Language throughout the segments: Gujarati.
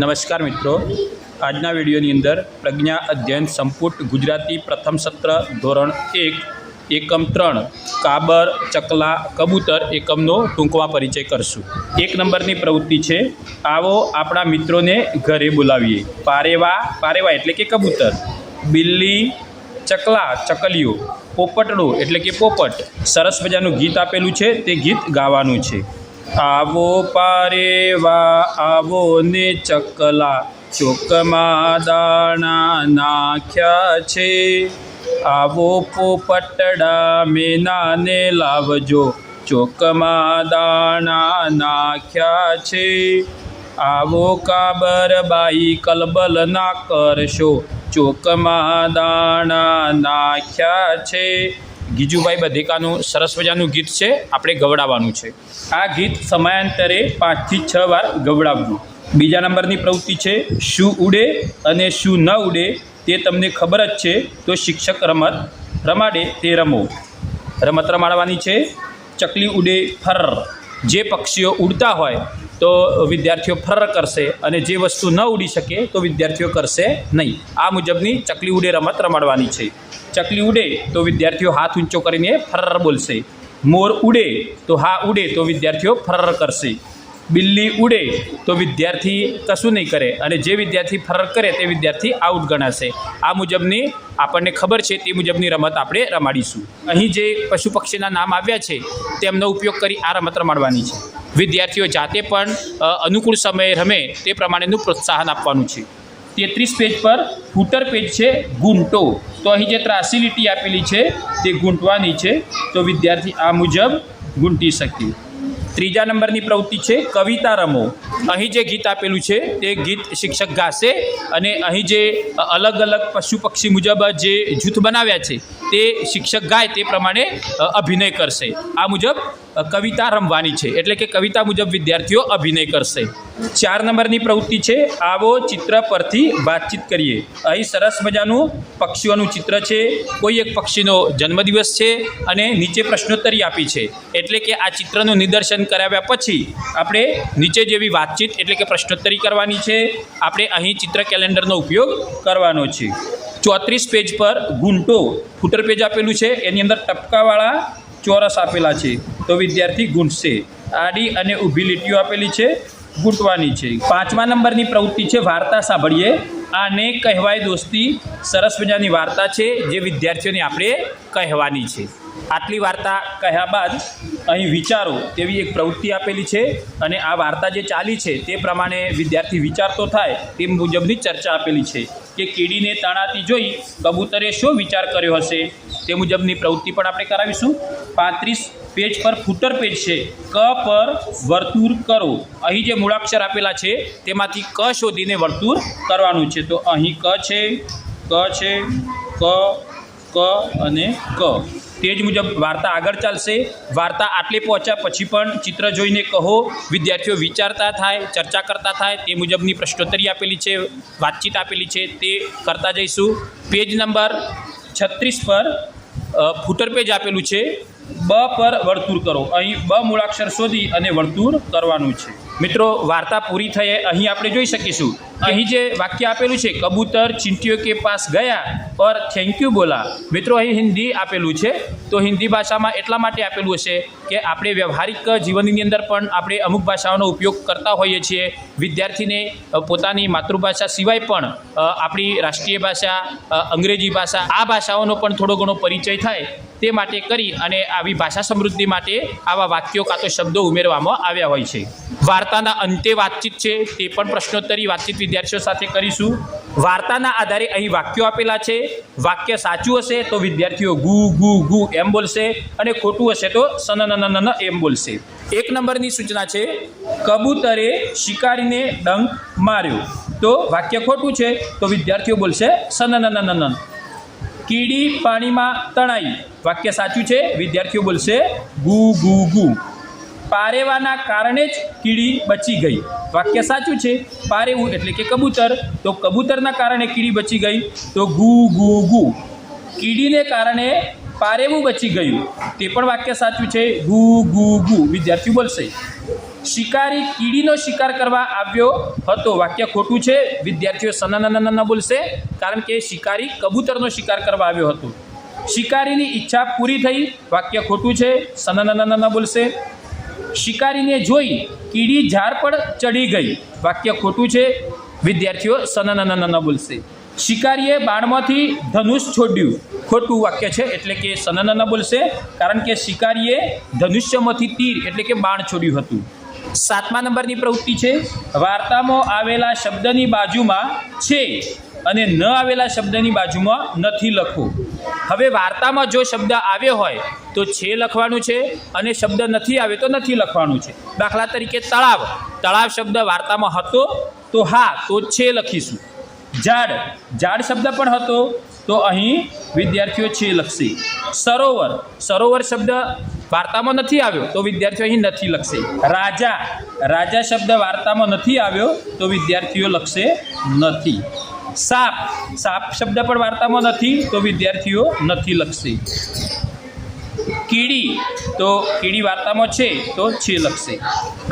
નમસ્કાર મિત્રો. આજના વિડીયોની અંદર પ્રજ્ઞા અધ્યયન સંપુટ ગુજરાતી પ્રથમ સત્ર ધોરણ એક, એકમ ત્રણ, કાબર, ચકલા, કબૂતર એકમનો ટૂંકમાં પરિચય કરશું. એક નંબરની પ્રવૃત્તિ છે, આવો આપણા મિત્રોને ઘરે બોલાવીએ. પારેવા પારેવા એટલે કે કબૂતર. બિલ્લી, ચકલા, ચકલીઓ. પોપટડો એટલે કે પોપટ. સરસ મજાનું ગીત આપેલું છે, તે ગીત ગાવાનું છે. આવો પારેવા, આવો ને ચકલા, ચોકમાં દાણા નાખ્યા છે. આવો પોપટડા મેનાને લાવજો, ચોકમાં દાણા નાખ્યા છે. આવો કાબરબાઈ કલબલ ના કરશો, ચોકમાં દાણા નાખ્યા છે. ગીજુભાઈ બધેકાનું સરસ મજાનું ગીત છે, આપણે ગવડાવવાનું છે. આ ગીત સમયાંતરે પાંચથી છ વાર ગવડાવવું બીજા નંબરની પ્રવૃત્તિ છે, શું ઉડે અને શું ન ઉડે તે તમને ખબર જ છે, તો શિક્ષક રમત રમાડે તે રમો. રમત રમાડવાની છે, ચકલી ઉડે ફર. જે પક્ષીઓ ઉડતા હોય તો વિદ્યાર્થીઓ ફર કરશે અને જે વસ્તુ ન ઉડી શકે તો વિદ્યાર્થીઓ કરશે નહીં. આ મુજબની ચકલી ઉડે રમત રમાડવાની છે. ચકલી ઉડે તો વિદ્યાર્થીઓ હાથ ઊંચો કરીને ફર્ર બોલશે. મોર ઉડે તો હા ઉડે તો વિદ્યાર્થીઓ ફર્ર કરશે. બિલ્લી ઉડે તો વિદ્યાર્થી કશું નહીં કરે અને જે વિદ્યાર્થી ફરક કરે તે વિદ્યાર્થી આઉટ ગણાશે. આ મુજબની આપણને ખબર છે તે મુજબની રમત આપણે રમાડીશું. અહીં જે પશુ પક્ષીના નામ આવ્યા છે તેમનો ઉપયોગ કરી આ રમત રમાડવાની છે. વિદ્યાર્થીઓ જાતે પણ અનુકૂળ સમયે રમે તે પ્રમાણેનું પ્રોત્સાહન આપવાનું છે. તેત્રીસ પેજ પર ફૂટર પેજ છે ગુંટો તો અહીં જે ત્રાસી લીટી આપેલી છે તે ગૂંટવાની છે. તો વિદ્યાર્થી આ મુજબ ગૂંટી શકે. ત્રીજા નંબરની પ્રવૃત્તિ છે, કવિતા રમો. અહીં જે ગીત આપેલું છે, તે ગીત શિક્ષક ગાશે અને અહીં જે અલગ અલગ પશુ પક્ષી મુજબ જે જૂથ બનાવ્યા છે, તે શિક્ષક ગાય તે પ્રમાણે અભિનય કરશે. આ મુજબ કવિતા રમવાની છે, એટલે કે કવિતા મુજબ વિદ્યાર્થીઓ અભિનય કરશે. ચાર નંબરની પ્રવૃત્તિ છે, આવો ચિત્ર પરથી વાતચીત કરીએ. અહીં સરસ મજાનું પક્ષીઓનું ચિત્ર છે, કોઈ એક પક્ષીનો જન્મદિવસ છે અને નીચે પ્રશ્નોત્તરી આપી છે, એટલે કે આ ચિત્રનું નિદર્શન કરાવ્યા પછી આપણે નીચે જેવી વાતચીત એટલે કે પ્રશ્નોત્તરી કરવાની છે. આપણે અહીં ચિત્ર કેલેન્ડરનો ઉપયોગ કરવાનો છે. ચોત્રીસ પેજ પર ગુંટો ફૂટર પેજ આપેલું છે. એની અંદર ટપકાવાળા ચોરસ આપેલા છે. તો વિદ્યાર્થી ગૂંટશે. આડી અને ઊભી લીટીઓ આપેલી છે. ગૂંટવાની છે. પાંચમા નંબરની પ્રવૃત્તિ છે વાર્તા સાંભળીએ. આને કહેવાય દોસ્તી. સરસ મજાની વાર્તા છે જે વિદ્યાર્થીઓને આપણે કહેવાની છે. આટલી વાર્તા કહ્યા બાદ અહીં વિચારો તેવી એક પ્રવૃત્તિ આપેલી છે અને આ વાર્તા જે ચાલી છે તે પ્રમાણે વિદ્યાર્થી વિચારતો થાય તે મુજબની ચર્ચા આપેલી છે કે કીડીને તણાતી જોઈ કબૂતરે શું વિચાર કર્યો હશે તે મુજબની પ્રવૃત્તિ પણ આપણે કરાવીશું. પાંત્રીસ પેજ પર ફૂટર પેજ છે. ક પર વર્તુળ કરો. અહીં જે મૂળાક્ષર આપેલા છે તેમાંથી ક શોધીને વર્તુળ કરવાનું છે. તો અહીં ક છે ક છે, ક ક અને ક. તે જ મુજબ વાર્તા આગળ ચાલશે. વાર્તા આટલે પહોંચ્યા પછી પણ ચિત્ર જોઈને કહો, વિદ્યાર્થીઓ વિચારતા થાય, ચર્ચા કરતા થાય, તે મુજબની પ્રશ્નોત્તરી આપેલી છે, વાતચીત આપેલી છે, તે કરતા જઈશું. પેજ નંબર છત્રીસ પર ફૂટર પેજ આપેલું છે. બ પર વર્તુળ કરો. અહીં બ મૂળાક્ષર શોધી અને વર્તુળ કરવાનું છે. મિત્રો, વાર્તા પૂરી થયે, અહીં આપણે જોઈ શકીશું. અહીં જે વાક્ય આપેલું છે, કબૂતર ચિંટીઓ કે પાસ ગયા ઓર થેન્ક યુ બોલા. મિત્રો, અહીં હિન્દી આપેલું છે, તો હિન્દી ભાષામાં એટલા માટે આપેલું હશે કે આપણે વ્યવહારિક જીવનની અંદર પણ આપણે અમુક ભાષાઓનો ઉપયોગ કરતા હોઈએ છીએ. વિદ્યાર્થીને પોતાની માતૃભાષા સિવાય પણ આપણી રાષ્ટ્રીય ભાષા અંગ્રેજી ભાષા, આ ભાષાઓનો પણ થોડો ઘણો પરિચય થાય તે માટે કરી અને આવી ભાષા સમૃદ્ધિ માટે આવા વાક્યો કાં તો શબ્દો ઉમેરવામાં આવ્યા હોય છે. વાર્તાના અંતે વાતચીત છે, તે પણ પ્રશ્નોત્તરી વાતચીત વિદ્યાર્થીઓ સાથે કરીશું. વાર્તાના આધારે અહીં વાક્યો આપેલા છે, વાક્ય સાચું હશે તો વિદ્યાર્થીઓ ગુ ગુ ગુ એમ બોલશે અને ખોટું હશે તો સનનનનન એમ બોલશે. એક નંબરની સૂચના છે, કબૂતરે શિકારીને ડંક માર્યો. તો વાક્ય ખોટું છે, તો વિદ્યાર્થીઓ બોલશે સનનનનન કીડી પાણીમાં તણાઈ. વાક્ય સાચું છે, વિદ્યાર્થીઓ બોલશે ગુ ગુ ગુ. પારેવાના કારણે જ કીડી બચી ગઈ. વાક્ય સાચું છે? પારેવું એટલે કે કબૂતર. તો કબૂતરના કારણે કીડી બચી ગઈ? તો ગુ ગુ ગુ. કીડીને કારણે પારેવું બચી ગયું. તે પણ વાક્ય સાચું છે? ગુ ગુ ગુ. વિદ્યાર્થીઓ બોલશે. શિકારી કીડીનો શિકાર કરવા આવ્યો હતો. વાક્ય ખોટું છે? વિદ્યાર્થીઓ સનાના બોલશે. કારણ કે શિકારી કબૂતરનો શિકાર કરવા આવ્યો હતો. શિકારીની ઈચ્છા પૂરી થઈ. વાક્ય ખોટું છે? સનાના બોલશે. શિકારીને જોઈ કીડી ઝાડ પર ચડી ગઈ. વાક્ય ખોટું છે. વિદ્યાર્થીઓ સનાના બોલશે. શિકારીએ બાણમાંથી ધનુષ છોડ્યું. ખોટું વાક્ય છે એટલે કે સનાના બોલશે કારણ કે શિકારીએ ધનુષ્યમાંથી તીર એટલે કે બાણ છોડ્યું હતું. સાતમા નંબરની પ્રવૃત્તિ છે. વાર્તામાં આવેલા શબ્દની બાજુમાં છે અને ન આવેલા શબ્દની બાજુમાં નથી લખવું હવે વાર્તામાં જો શબ્દ આવ્યો હોય તો છે લખવાનું છે અને શબ્દ નથી આવ્યો તો નથી લખવાનું છે. દાખલા તરીકે તળાવ. તળાવ શબ્દ વાર્તામાં હતો તો હા, તો છે લખીશું. ઝાડ. ઝાડ શબ્દ પણ હતો તો અહીં વિદ્યાર્થીઓ છે લખશે. સરોવર. સરોવર શબ્દ વાર્તામાં નથી આવ્યો તો વિદ્યાર્થીઓ અહીં નથી લખશે. રાજા. રાજા શબ્દ વાર્તામાં નથી આવ્યો તો વિદ્યાર્થીઓ લખશે નથી. સાપ. સાપ શબ્દ પણ વાર્તામાં નથી, તો વિદ્યાર્થીઓ નથી લખશે. કીડી, તો કીડી વાર્તામાં છે, તો છે લખશે.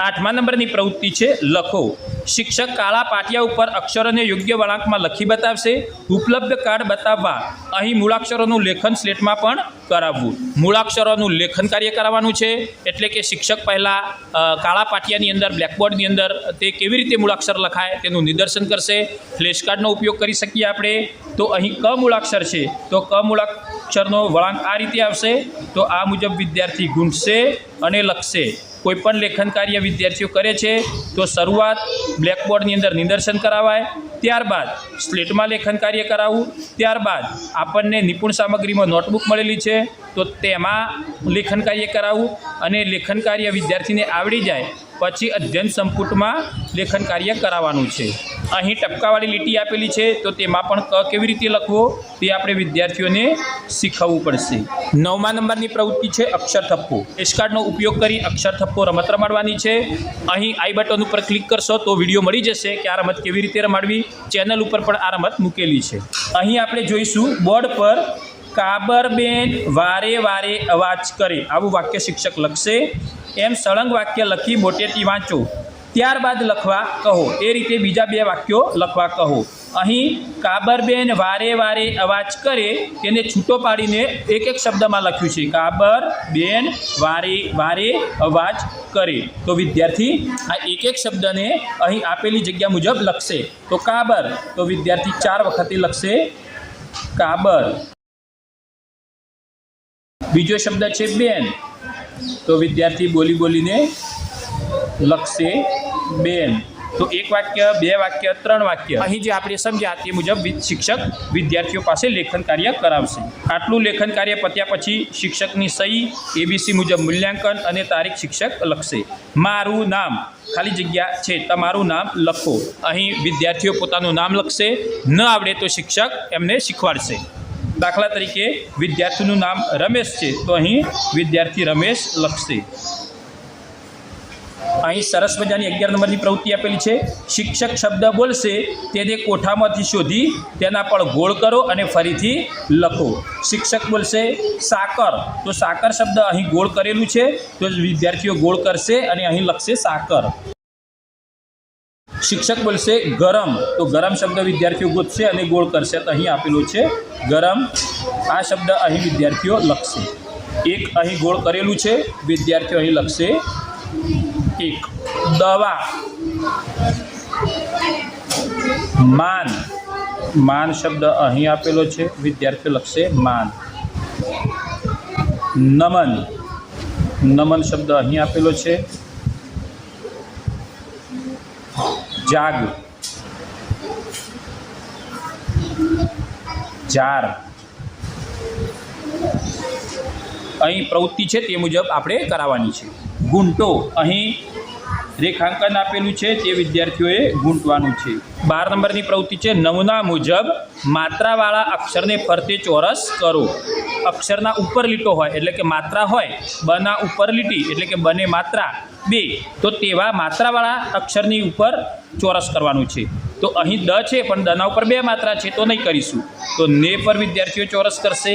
આઠમા નંબરની પ્રવૃત્તિ છે, લખો. શિક્ષક કાળા પાટિયા ઉપર અક્ષરોને યોગ્ય વળાંકમાં લખી બતાવશે, ઉપલબ્ધ કાર્ડ બતાવવા અહીં મૂળાક્ષરોનું લેખન સ્લેટમાં પણ કરાવવું. મૂળાક્ષરોનું લેખન કાર્ય કરાવવાનું છે, એટલે કે શિક્ષક પહેલાં કાળા પાટિયાની અંદર, બ્લેકબોર્ડની અંદર તે કેવી રીતે મૂળાક્ષર લખાય તેનું નિદર્શન કરશે. ફ્લેશ કાર્ડનો ઉપયોગ કરી શકીએ આપણે. તો અહીં ક મૂળાક્ષર છે, તો ક મૂળાક્ષરનો વળાંક આ રીતે આવશે. તો આ મુજબ વિદ્યાર્થી ગૂંથશે અને લખશે. કોઈપણ લેખન કાર્ય વિદ્યાર્થીઓ કરે છે, તો શરૂઆત બ્લેકબોર્ડની અંદર નિદર્શન કરાવાય, ત્યારબાદ સ્લેટમાં લેખન કાર્ય કરાવવું ત્યારબાદ આપણને નિપુણ સામગ્રીમાં નોટબુક મળેલી છે, તો તેમાં લેખન કાર્ય કરાવવું અને લેખન કાર્ય વિદ્યાર્થીને આવડી જાય, પછી અધ્યયન સંપુટમાં લેખન કાર્ય કરાવવાનું છે. અહીં ટપકાવાળી લીટી આપેલી છે, તો તેમાં પણ ક કેવી રીતે લખવો, તે આપણે વિદ્યાર્થીઓને શીખવવું પડશે. નવમા નંબરની પ્રવૃત્તિ છે અક્ષર થપ્પો. એસકાર્ડનો ઉપયોગ કરી અક્ષર થપ્પો રમત રમાડવાની છે. અહીં આઈ બટન ઉપર ક્લિક કરશો તો વીડિયો મળી જશે કે આ રમત કેવી રીતે રમાડવી. ચેનલ ઉપર પણ આ રમત મૂકેલી છે. અહીં આપણે જોઈશું બોર્ડ પર કાબરબેન વારે વારે અવાજ કરે. આવું વાક્ય શિક્ષક લખશે. એમ સળંગ વાક્ય લખી મોટેથી વાંચો. ત્યારબાદ લખવા કહો. એ રીતે બીજા બે વાક્યો લખવા કહો. અહીં કાબરબેન વારે વારે અવાજ કરે તેને છૂટો પાડીને એક એક શબ્દમાં લખ્યું છે. કાબર બેન વારે વારે અવાજ કરે. તો વિદ્યાર્થી આ એક એક શબ્દને અહીં આપેલી જગ્યા મુજબ લખશે. તો કાબર. તો વિદ્યાર્થી ચાર વખતે લખશે. કાબર. બીજો શબ્દ છે બેન. તો વિદ્યાર્થી બોલી બોલીને લખશે. બેન. તો એક વાક્ય, બે વાક્ય, ત્રણ વાક્ય. અહીં જે આપણે સમજ્યા તે મુજબ શિક્ષક વિદ્યાર્થીઓ પાસે લેખન કાર્ય કરાવશે. આટલું લેખન કાર્ય પત્યા પછી શિક્ષકની સહી એબીસી મુજબ મૂલ્યાંકન અને તારીખ શિક્ષક લખશે. મારું નામ ખાલી જગ્યા છે, તમારું નામ લખો. અહીં વિદ્યાર્થીઓ પોતાનું નામ લખશે. ન આવડે તો શિક્ષક એમને શીખવાડશે. દાખલા તરીકે વિદ્યાર્થીનું નામ રમેશ છે, તો અહીં વિદ્યાર્થી રમેશ લખશે. અહીં સરસ મજાની અગિયાર નંબરની પ્રવૃત્તિ આપેલી છે. શિક્ષક શબ્દ બોલશે તેને કોઠામાંથી શોધી તેના પર ગોળ કરો અને ફરીથી લખો. શિક્ષક બોલશે, સાકર. તો સાકર શબ્દ અહીં ગોળ કરેલું છે, તો વિદ્યાર્થીઓ ગોળ કરશે અને અહીં લખશે સાકર. શિક્ષક બોલશે, ગરમ. તો ગરમ શબ્દ વિદ્યાર્થીઓ ગોતશે અને ગોળ કરશે. તો અહીં આપેલો છે, ગરમ. આ શબ્દ અહીં વિદ્યાર્થીઓ લખશે. એક અહીં ગોળ કરેલું છે, વિદ્યાર્થીઓ અહીં લખશે એક દવા માન માન શબ્દ અહીં આપેલો છે. વિદ્યાર્થીઓ લખશે માન નમન. નમન શબ્દ અહીં આપેલો છે. જાગ. જાર. અહીં પ્રવૃત્તિ છે તે મુજબ આપણે કરાવવાની છે. ગુંટો અહીં રેખાંકન આપેલું છે તે વિદ્યાર્થીઓએ ગૂંટવાનું છે. બાર નંબરની પ્રવૃત્તિ છે, નમૂના મુજબ માત્રાવાળા અક્ષરને ફરતે ચોરસ કરો. અક્ષરના ઉપર લીટો હોય, એટલે કે માત્રા હોય, બના ઉપર લીટી, એટલે કે બને માત્રા બે, તો તેવા માત્રાવાળા અક્ષરની ઉપર ચોરસ કરવાનું છે. તો અહીં દ છે, પણ દના ઉપર બે માત્રા છે, તો નહીં કરીશું. તો ને પર વિદ્યાર્થીઓ ચોરસ કરશે.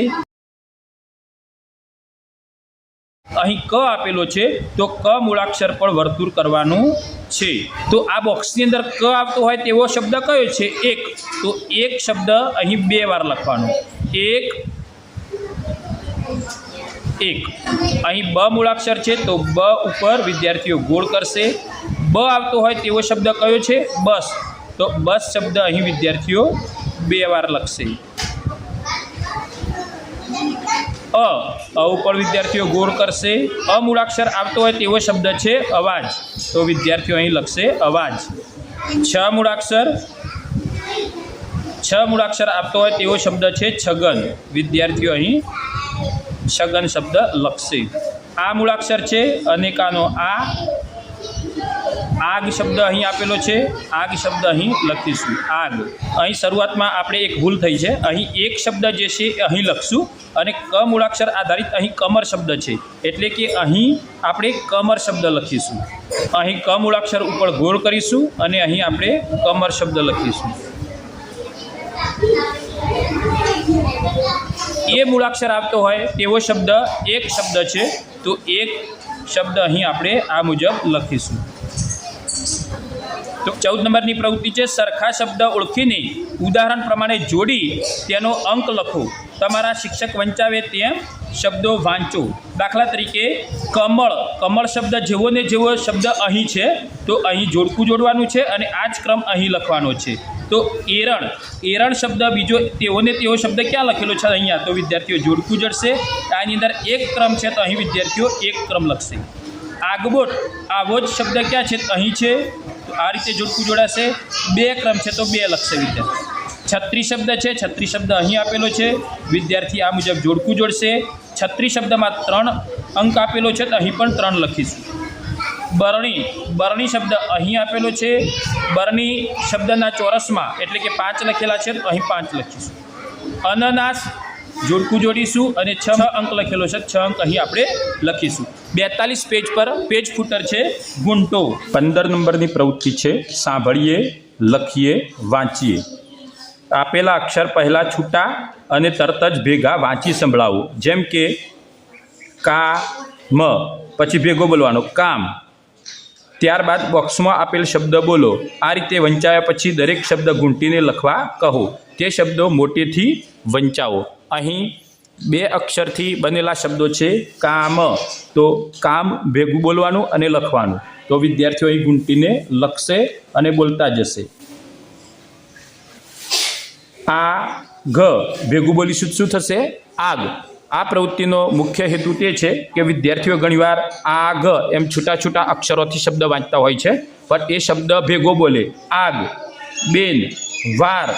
અહીં ક આપેલો છે, તો ક મૂળાક્ષર પણ વર્તુળ કરવાનું છે. તો આ બોક્સની અંદર ક આવતો હોય તેવો શબ્દ કયો છે? એક. તો એક શબ્દ અહીં બે વાર લખવાનો. એક. એક. અહીં બ મૂળાક્ષર છે, તો બ ઉપર વિદ્યાર્થીઓ ગોળ કરશે. બ આવતો હોય તેવો શબ્દ કયો છે? બસ. તો બસ શબ્દ અહીં વિદ્યાર્થીઓ બે વાર લખશે. અ અ ઉપર વિદ્યાર્થીઓ ગોળ કરશે. અ મૂળાક્ષર આવતો હોય તેવો શબ્દ છે અવાજ. તો વિદ્યાર્થીઓ અહીં લખશે અવાજ. છ મૂળાક્ષર. છ મૂળાક્ષર આપતો હોય તેવો શબ્દ છે છગન. વિદ્યાર્થીઓ અહીં છગન શબ્દ લખશે. આ મૂળાક્ષર છે અનેકાનો આ આગ શબ્દ અહીં આપેલો છે. આગ શબ્દ અહીં લખીશું. આગ. અહીં શરૂઆતમાં આપણે એક ભૂલ થઈ છે. અહીં એક શબ્દ જે છે અહીં લખશું અને ક મૂળાક્ષર આધારિત અહીં કમર શબ્દ છે. એટલે કે અહીં આપણે કમર શબ્દ લખીશું. અહીં ક મૂળાક્ષર ઉપર ગોળ કરીશું અને અહીં આપણે કમર શબ્દ લખીશું. એ મૂળાક્ષર આપતો હોય તેવો શબ્દ એક શબ્દ છે. તો એક શબ્દ અહીં આપણે આ મુજબ લખીશું. તો ચૌદ નંબરની પ્રવૃત્તિ છે, સરખા શબ્દ ઓળખીને ઉદાહરણ પ્રમાણે જોડી તેનો અંક લખો. તમારા શિક્ષક વંચાવે તેમ શબ્દો વાંચો. દાખલા તરીકે, કમળ. કમળ શબ્દ જેવો ને જેવો શબ્દ અહીં છે, તો અહીં જોડકું જોડવાનું છે અને આ જ ક્રમ અહીં લખવાનો છે. તો એરણ. એરણ શબ્દ બીજો તેઓને તેવો શબ્દ ક્યાં લખેલો છે અહીંયા? તો વિદ્યાર્થીઓ જોડકું જોડશે. આની અંદર એક ક્રમ છે, તો અહીં વિદ્યાર્થીઓ એક ક્રમ લખશે. આગબોટ. આવો જ શબ્દ ક્યાં છે? અહીં છે. આ રીતે જોડકું જોડાશે. બે ક્રમ છે તો બે લખશે વિદ્યાર્થી. છત્રીસ શબ્દ છે, છત્રી શબ્દ અહીં આપેલો છે. વિદ્યાર્થી આ મુજબ જોડકું જોડશે. છત્રીસ શબ્દમાં ત્રણ અંક આપેલો છે તો અહીં પણ ત્રણ લખીશું. બરણી બરણી શબ્દ અહીં આપેલો છે. બરણી શબ્દના ચોરસમાં એટલે કે પાંચ લખેલા છે તો અહીં પાંચ લખીશું. અનનાસ જોડકું જોડીશું અને છ અંક લખેલો છે. છ અંક અહીં આપણે લખીશું. બેતાલીસ પેજ પર પેજ ફૂટર છે. ગુંટો પંદર નંબરની પ્રવૃત્તિ છે. સાંભળીએ, લખીએ, વાંચીએ. આપેલા અક્ષર પહેલાં છૂટા અને તરત જ ભેગા વાંચી સંભળાવો. જેમ કે, કા, મ. પછી ભેગો બોલવાનો. કામ. ત્યારબાદ બોક્સમાં આપેલ શબ્દ બોલો. આ રીતે વંચાયા પછી દરેક શબ્દ ઘૂંટીને લખવા કહો. તે શબ્દો મોટેથી વંચાવો. અહીં બે અક્ષરથી બનેલા શબ્દો છે કામ. તો કામ ભેગું બોલવાનું અને લખવાનું. તો વિદ્યાર્થીઓ અહીં ગુંટીને લખશે અને બોલતા જશે. આ ઘ ભેગું બોલીશું શું થશે? આગ. આ પ્રવૃત્તિનો મુખ્ય હેતુ તે છે કે વિદ્યાર્થીઓ ઘણીવાર આ ઘ એમ છૂટા છૂટા અક્ષરોથી શબ્દ વાંચતા હોય છે, પણ એ શબ્દ ભેગો બોલે. આગ, બેન, વાર,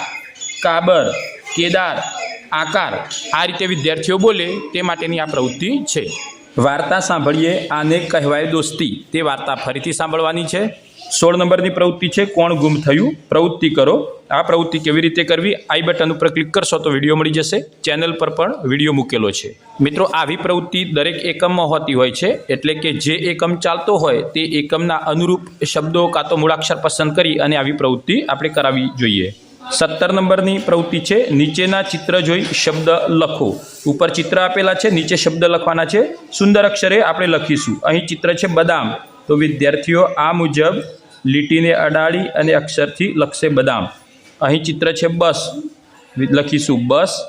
કાબર, કેદાર આકાર આ રીતે વિદ્યાર્થીઓ બોલે તે માટેની આ પ્રવૃત્તિ છે. વાર્તા સાંભળીએ આને કહેવાય દોસ્તી. તે વાર્તા ફરીથી સાંભળવાની છે. સોળ નંબરની પ્રવૃત્તિ છે, કોણ ગુમ થયું? પ્રવૃત્તિ કરો. આ પ્રવૃત્તિ કેવી રીતે કરવી? આઈ બટન ઉપર ક્લિક કરશો તો વીડિયો મળી જશે. ચેનલ પર પણ વીડિયો મૂકેલો છે. મિત્રો, આવી પ્રવૃત્તિ દરેક એકમમાં હોતી હોય છે. એટલે કે જે એકમ ચાલતો હોય તે એકમના અનુરૂપ શબ્દો કાં તો મૂળાક્ષર પસંદ કરી અને આવી પ્રવૃત્તિ આપણે કરાવવી જોઈએ. સત્તર નંબરની પ્રવૃત્તિ છે. નીચેના ચિત્ર જોઈ શબ્દ લખો. ઉપર ચિત્ર આપેલા છે, નીચે શબ્દ લખવાના છે. સુંદર અક્ષરે આપણે લખીશું. અહીં ચિત્ર છે બદામ. તો વિદ્યાર્થીઓ, આ મુજબ લીટીને અડાડી અને અક્ષરથી લખશે બદામ. અહીં ચિત્ર છે બસ. લખીશું બસ.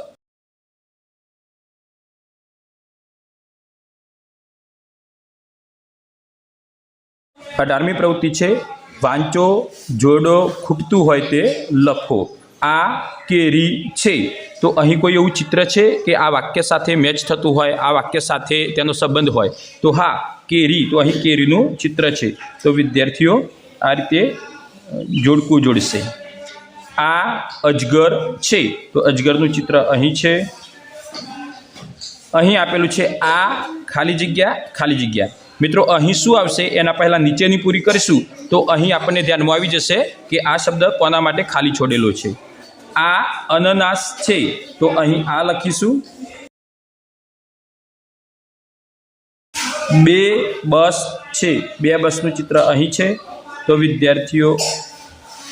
અઢારમી પ્રવૃત્તિ છે. વાંચો, જોડો, ખૂટતું હોય તે લખો. આ કેરી છે. તો અહીં કોઈ એવું ચિત્ર છે કે આ વાક્ય સાથે મેચ થતું હોય, આ વાક્ય સાથે તેનો સંબંધ હોય? તો હા, કેરી. તો અહીં કેરીનું ચિત્ર છે. તો વિદ્યાર્થીઓ, આ રીતે જોડકું જોડશે. આ અજગર છે. તો અજગરનું ચિત્ર અહીં છે. અહીં આપેલું છે આ ખાલી જગ્યા ખાલી જગ્યા. મિત્રો, અહીં શું આવશે? એના પહેલાં નીચેની પૂરી કરીશું. તો અહીં આપણને ધ્યાનમાં આવી જશે કે આ શબ્દ કોના માટે ખાલી છોડેલો છે? આ અનનાસ છે. તો અહીં આ લખીશું. બે બસ છે. બે બસનું ચિત્ર અહીં છે. તો વિદ્યાર્થીઓ,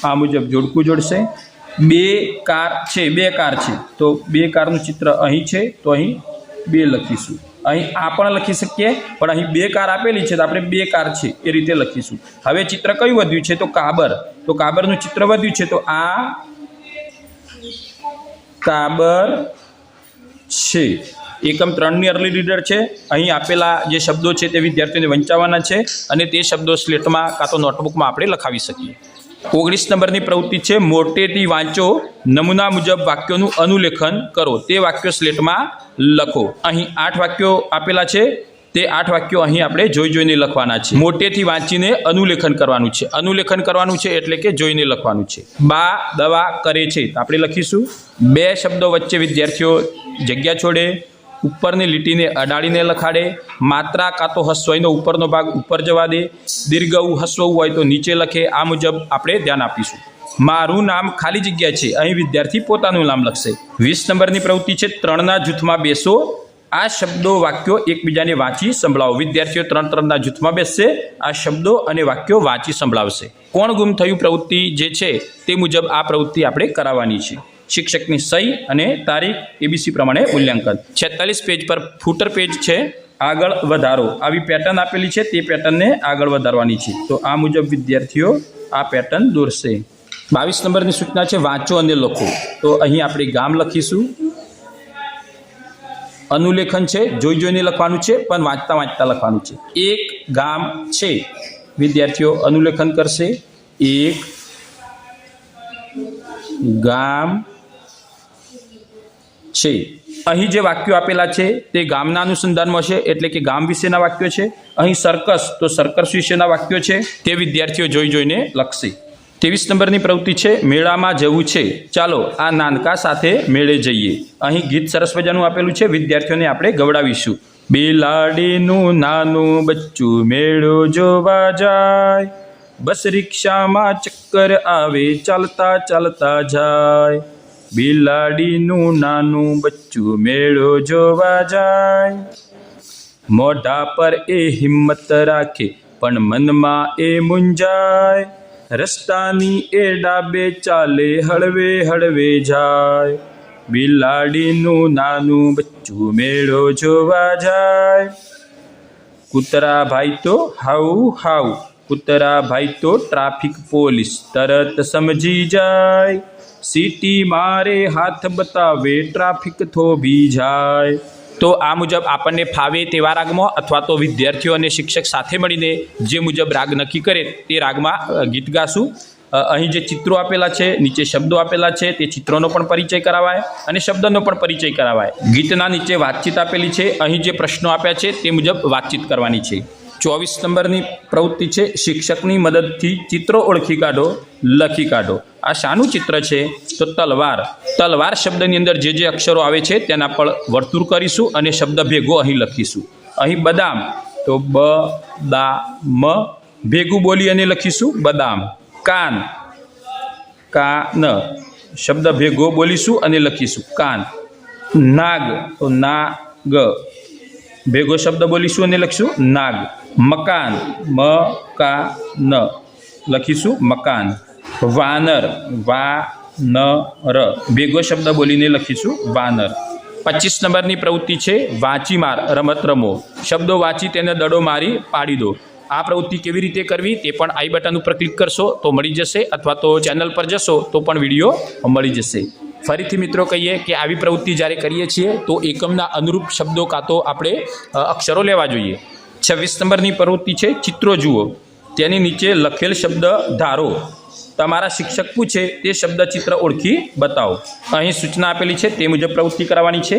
આ મુજબ જોડકું જોડશે. બે કાર છે. બે કાર છે. તો બે કારનું ચિત્ર અહીં છે. તો અહીં બે લખીશું. અહીં આ પણ લખી શકીએ. પણ અહીં બે કાર આપેલી છે તો આપણે બે કાર છે એ રીતે લખીશું. હવે ચિત્ર કયું વધ્યું છે તો કાબર. તો કાબરનું ચિત્ર વધ્યું છે તો આ કાબર છે. એકમ ત્રણની અર્લી રીડર છે. અહીં આપેલા જે શબ્દો છે તે વિદ્યાર્થીઓને વંચાવવાના છે અને તે શબ્દો સ્લેટમાં કાં તો નોટબુકમાં આપણે લખાવી શકીએ. ઓગણીસ નંબરની પ્રવૃત્તિ છે, મોટેથી વાંચો નમૂના મુજબ વાક્યોનું અનુલેખન કરો. તે વાક્યો સ્લેટમાં લખો. અહીં આઠ વાક્યો આપેલા છે, તે આઠ વાક્યો અહીં આપણે જોઈ જોઈને લખવાના છે. મોટેથી વાંચીને અનુલેખન કરવાનું છે. અનુલેખન કરવાનું છે એટલે કે જોઈને લખવાનું છે. બા, દવા, કરે છે. આપણે લખીશું. બે શબ્દો વચ્ચે વિદ્યાર્થીઓ જગ્યા છોડે. ઉપરની લીટીને અડાડીને લખાડે, માત્રા કાં તો હસ્વઈનો ઉપરનો ભાગ ઉપર જવા દે દીર્ઘવું હસ્વવું હોય તો નીચે લખે, આ મુજબ આપણે ધ્યાન આપીશું. મારું નામ ખાલી જગ્યા છે, અહીં વિદ્યાર્થી પોતાનું નામ લખશે. વીસ નંબરની પ્રવૃત્તિ છે, ત્રણના જૂથમાં બેસો. આ શબ્દો, વાક્યો એકબીજાને વાંચી સંભળાવો. વિદ્યાર્થીઓ ત્રણ ત્રણના જૂથમાં બેસશે, આ શબ્દો અને વાક્યો વાંચી સંભળાવશે. કોણ ગુમ થયું પ્રવૃત્તિ જે છે તે મુજબ આ પ્રવૃત્તિ આપણે કરાવવાની છે. શિક્ષકની સહી અને તારીખ એબીસી પ્રમાણે મૂલ્યાંકન. છેતાલીસ પેજ પર ફૂટર પેજ છે, આગળ વધારો. આવી પેટર્ન આપેલી છે, તે પેટર્નને આગળ વધારવાની છે. તો આ મુજબ વિદ્યાર્થીઓ આ પેટર્ન દોરશે. બાવીસ નંબરની સૂચના છે, વાંચો અને લખો. તો અહીં આપણે ગામ લખીશું. અનુલેખન છે, જોઈ જોઈને લખવાનું છે, પણ વાંચતા વાંચતા લખવાનું છે. એક ગામ છે, વિદ્યાર્થીઓ અનુલેખન કરશે. એક ગામ છે. અહીં જે વાક્યો આપેલા છે તે ગામના અનુસંધાનમાં છે, એટલે કે ગામ વિશેના વાક્યો છે. અહીં સર્કસ તો સર્કસ વિશેના વાક્યો છે, તે વિદ્યાર્થીઓ જોઈ જોઈને લખશે. ત્રેવીસ નંબરની પ્રવૃત્તિ છે, મેળામાં જવું છે. ચાલો આ નાનકા સાથે મેળે જઈએ. અહીં ગીત સરસ મજાનું આપેલું છે, વિદ્યાર્થીઓને આપણે ગવડાવીશું. બિલાડીનું નાનું બચ્ચું મેળો જોવા જાય. બસ રિક્ષામાં ચક્કર આવે, ચાલતા ચાલતા જાય. બિલાડીનું નાનું બચ્ચું મેળો જોવા જાય. મોઢા પર એ હિંમત રાખે, પણ મનમાં એ મુંજાય રસ્તાની એ ડાબે ચાલે, હળવે હળવે જાય. બિલાડીનું નાનું બચ્ચું મેળો જોવા જાય. કૂતરા ભાઈ તો હાઉ હાઉ. કૂતરા ભાઈ તો ટ્રાફિક પોલીસ તરત સમજી જાય. સીટી મારે હાથ બતાવે, ટ્રાફિક થોભી જાય. તો આ મુજબ આપણને ફાવે તેવા રાગમાં અથવા તો વિદ્યાર્થીઓ અને શિક્ષક સાથે મળીને જે મુજબ રાગ નક્કી કરે તે રાગમાં ગીત ગાશું. અહીં જે ચિત્રો આપેલા છે, નીચે શબ્દો આપેલા છે, તે ચિત્રોનો પણ પરિચય કરાવાય અને શબ્દનો પણ પરિચય કરાવાય. ગીતના નીચે વાતચીત આપેલી છે, અહીં જે પ્રશ્નો આપ્યા છે તે મુજબ વાતચીત કરવાની છે. ચોવીસ નંબરની પ્રવૃત્તિ છે. શિક્ષકની મદદથી ચિત્રો ઓળખી કાઢો, લખી કાઢો. આ શાનું ચિત્ર છે? તો તલવાર. તલવાર શબ્દની અંદર જે જે અક્ષરો આવે છે તેના પર વર્તુળ કરીશું અને શબ્દ ભેગો અહીં લખીશું. અહીં બદામ. તો બ, દા, મ, ભેગું બોલી અને લખીશું. બદામ. કાન. કાન. શબ્દ ભેગો બોલીશું અને લખીશું. કાન. નાગ. તો ના ગ ભેગો શબ્દ બોલીશું અને લખીશું. નાગ. મકાન મ કા ન લખીશું મકાન. વાનર વા ન ર ભેગો શબ્દ બોલીને લખીશું વાનર. પચીસ નંબરની પ્રવૃત્તિ છે, વાંચી માર, રમત રમો. શબ્દો વાંચી તેને દડો મારી, પાડી દો. આ પ્રવૃત્તિ કેવી રીતે કરવી તે પણ આઈ બટન ઉપર ક્લિક કરશો તો મળી જશે અથવા તો ચેનલ પર જશો તો પણ વીડિયો મળી જશે. ફરીથી મિત્રો કહીએ કે આવી પ્રવૃત્તિ જ્યારે કરીએ છીએ તો એકમના અનુરૂપ શબ્દો કાં તો આપણે અક્ષરો લેવા જોઈએ. છવ્વીસ નંબરની પ્રવૃત્તિ છે ચિત્રો જુઓ. તેની નીચે લખેલ શબ્દ ધારો. તમારા શિક્ષક પૂછે તે શબ્દ ચિત્ર ઓળખી બતાવો. અહીં સૂચના આપેલી છે તે મુજબ પ્રવૃત્તિ કરવાની છે.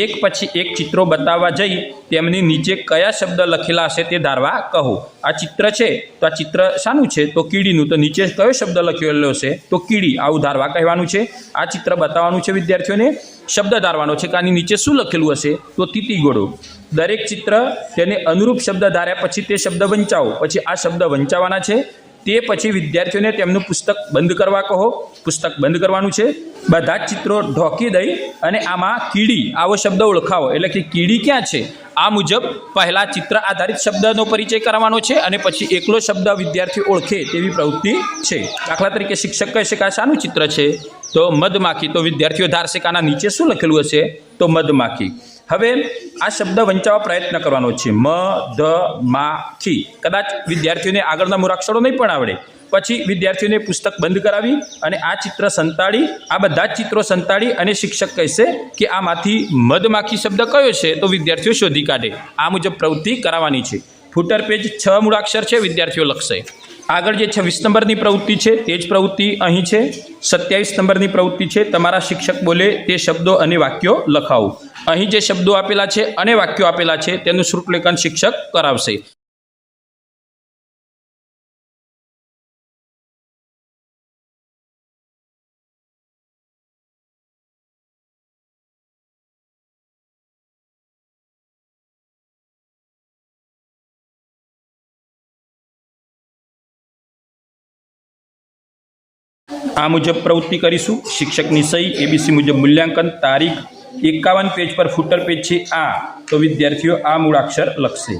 એક પછી એક ચિત્રો બતાવવા જઈ તેમની નીચે કયા શબ્દ લખેલા હશે તે ધારવા કહો. આ ચિત્ર છે તો આ ચિત્ર શાનું છે? તો કીડીનું. તો નીચે કયો શબ્દ લખેલો છે તો કીડી. આવું ધારવા કહેવાનું છે. આ ચિત્ર બતાવવાનું છે વિદ્યાર્થીઓને. શબ્દ ધારવાનો છે કે આની નીચે શું લખેલું હશે? તો તીતી ઘોડો દરેક ચિત્ર તેને અનુરૂપ શબ્દ ધાર્યા પછી તે શબ્દ વંચાવો. પછી આ શબ્દ વંચાવવાના છે. તે પછી વિદ્યાર્થીઓને તેમનું પુસ્તક બંધ કરવા કહો. પુસ્તક બંધ કરવાનું છે. બધા જ ચિત્રો ઢોકી દઈ અને આમાં કીડી, આવો શબ્દ ઓળખાવો. એટલે કે કીડી ક્યાં છે? આ મુજબ પહેલાં ચિત્ર આધારિત શબ્દનો પરિચય કરવાનો છે અને પછી એકલો શબ્દ વિદ્યાર્થી ઓળખે તેવી પ્રવૃત્તિ છે. દાખલા તરીકે શિક્ષક કહેશે કે આ શાનું ચિત્ર છે? તો મધમાખી. તો વિદ્યાર્થીઓ ધારશે કે આના નીચે શું લખેલું હશે? તો મધમાખી. હવે આ શબ્દ વંચાવવા પ્રયત્ન કરવાનો છે. મ, ધ, મા, ખી. કદાચ વિદ્યાર્થીઓને આગળના મૂળાક્ષરો નહીં પણ આવડે. પછી વિદ્યાર્થીઓને પુસ્તક બંધ કરાવી અને આ ચિત્ર સંતાડી. આ બધા જ ચિત્રો સંતાડી અને શિક્ષક કહેશે કે આમાંથી મધમાખી શબ્દ કયો છે તો વિદ્યાર્થીઓ શોધી કાઢે. આ મુજબ પ્રવૃત્તિ કરાવવાની છે. ફૂટર પેજ છ મૂળાક્ષર છે વિદ્યાર્થીઓ લખશે. આગળ જે છવ્વીસ નંબરની પ્રવૃત્તિ છે, તે જ પ્રવૃત્તિ અહીં છે. સત્યાવીસ નંબરની પ્રવૃત્તિ છે. તમારા શિક્ષક બોલે તે શબ્દો અને વાક્યો લખાવો. અહીં જે શબ્દો આપેલા છે અને વાક્યો આપેલા છે, તેનું શ્રુતલેખન શિક્ષક કરાવશે. આ મુજબ પ્રવૃત્તિ કરીશું. શિક્ષકની સહી એબીસી મુજબ મૂલ્યાંકન, તારીખ, એકાવન પેજ પર ફૂટર પેજ છે આ. તો વિદ્યાર્થીઓ, આ મૂળાક્ષર લખશે.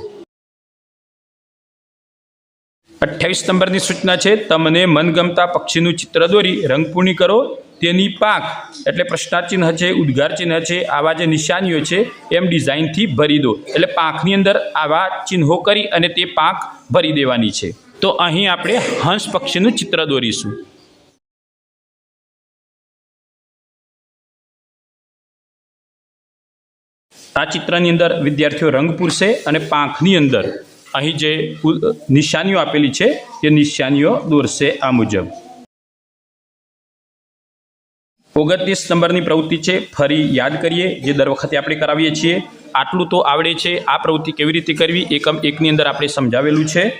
અઠ્યાવીસ નંબરની સૂચના છે, તમને મનગમતા પક્ષીનું ચિત્ર દોરી રંગપૂર્ણી કરો, તેની પાંખ એટલે પ્રશ્નાર્ચિહ્ન છે, ઉદ્ગાર ચિહ્ન છે, આવા જે નિશાનીઓ છે, એમ ડિઝાઇનથી ભરી દો. એટલે પાંખની અંદર આવા ચિહ્નો કરી અને તે પાંખ ભરી દેવાની છે. તો અહીં આપણે હંસ પક્ષીનું ચિત્ર દોરીશું. આ ચિત્રની અંદર વિદ્યાર્થીઓ રંગ પૂરશે અને પાંખની અંદર. અહીં જે નિશાનીઓ આપેલી છે તે નિશાનીઓ દોરશે આ મુજબ. ઓગણત્રીસ નંબરની પ્રવૃત્તિ છે, ફરી યાદ કરીએ, જે દર વખતે આપણે કરાવીએ છીએ. આટલું તો આવડે છે, આ પ્રવૃત્તિ કેવી રીતે કરવી, એકમ એકની અંદર આપણે સમજાવેલું છે.